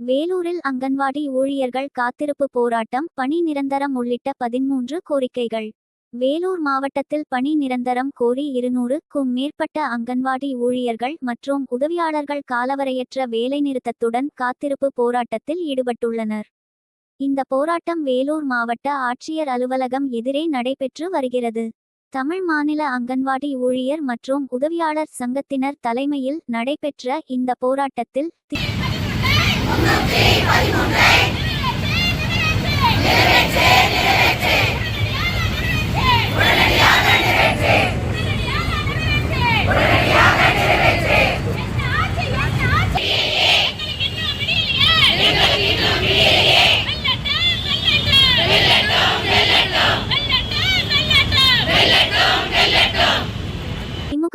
வேலூரில் அங்கன்வாடி ஊழியர்கள் காத்திருப்பு போராட்டம் பணி நிரந்தரம் உள்ளிட்ட பதிமூன்று கோரிக்கைகள். வேலூர் மாவட்டத்தில் பணி நிரந்தரம் கோரி இருநூறுக்கும் மேற்பட்ட அங்கன்வாடி ஊழியர்கள் மற்றும் உதவியாளர்கள் காலவரையற்ற வேலைநிறுத்தத்துடன் காத்திருப்பு போராட்டத்தில் ஈடுபட்டுள்ளனர். இந்த போராட்டம் வேலூர் மாவட்ட ஆட்சியர் அலுவலகம் எதிரே நடைபெற்று வருகிறது. தமிழ் மாநில அங்கன்வாடி ஊழியர் மற்றும் உதவியாளர் சங்கத்தினர் தலைமையில் நடைபெற்ற இந்த போராட்டத்தில் முன்னூற்றி பதிமூன்று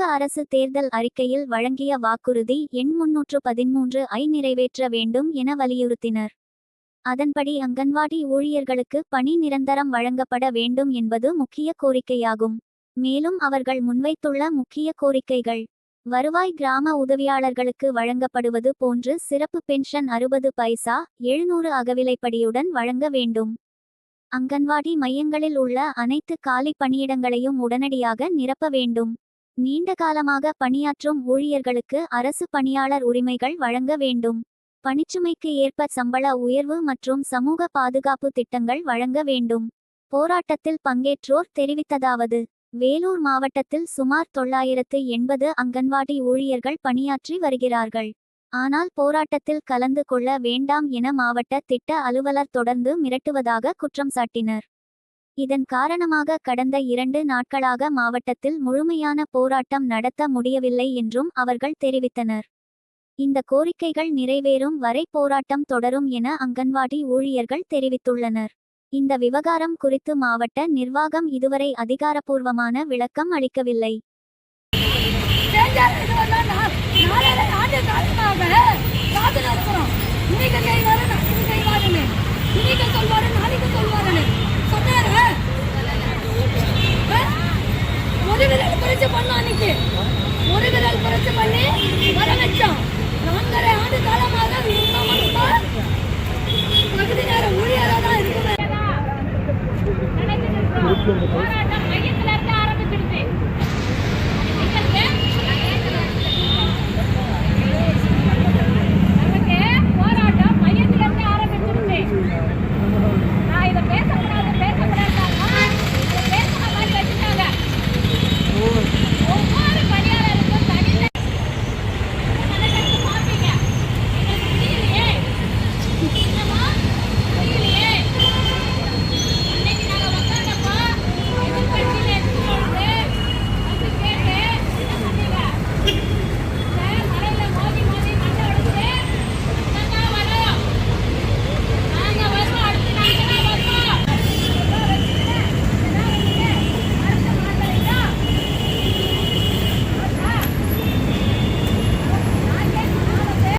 அரசு தேர்தல் அறிக்கையில் வழங்கிய வாக்குறுதி எண் முன்னூற்று பதிமூன்று ஐ நிறைவேற்ற வேண்டும் என வலியுறுத்தினர். அதன்படி அங்கன்வாடி ஊழியர்களுக்கு பணி நிரந்தரம் வழங்கப்பட வேண்டும் என்பது முக்கிய கோரிக்கையாகும். மேலும் அவர்கள் முன்வைத்துள்ள முக்கிய கோரிக்கைகள். வருவாய் கிராம உதவியாளர்களுக்கு வழங்கப்படுவது போன்று சிறப்பு பென்ஷன் அறுபது பைசா எழுநூறு அகவிலைப்படியுடன் வழங்க வேண்டும். அங்கன்வாடி மையங்களில் உள்ள அனைத்து காலி பணியிடங்களையும் உடனடியாக நிரப்ப வேண்டும். நீண்ட காலமாக பணியாற்றும் ஊழியர்களுக்கு அரசு பணியாளர் உரிமைகள் வழங்க வேண்டும். பணிச்சுமைக்கு ஏற்ப சம்பள உயர்வு மற்றும் சமூக பாதுகாப்பு திட்டங்கள் வழங்க வேண்டும். போராட்டத்தில் பங்கேற்றோர் தெரிவித்ததாவது வேலூர் மாவட்டத்தில் சுமார் தொள்ளாயிரத்து எண்பது அங்கன்வாடி ஊழியர்கள் பணியாற்றி வருகிறார்கள். ஆனால் போராட்டத்தில் கலந்து கொள்ள வேண்டாம் என மாவட்ட திட்ட அலுவலர் தொடர்ந்து மிரட்டுவதாக குற்றம் சாட்டினர். இதன் காரணமாக கடந்த இரண்டு நாட்களாக மாவட்டத்தில் முழுமையான போராட்டம் நடத்த முடியவில்லை என்றும் அவர்கள் தெரிவித்தனர். இந்த கோரிக்கைகள் நிறைவேறும் வரை போராட்டம் தொடரும் என அங்கன்வாடி ஊழியர்கள் தெரிவித்துள்ளனர். இந்த விவகாரம் குறித்து மாவட்ட நிர்வாகம் இதுவரை அதிகாரப்பூர்வமான விளக்கம் அளிக்கவில்லை. كله متوفر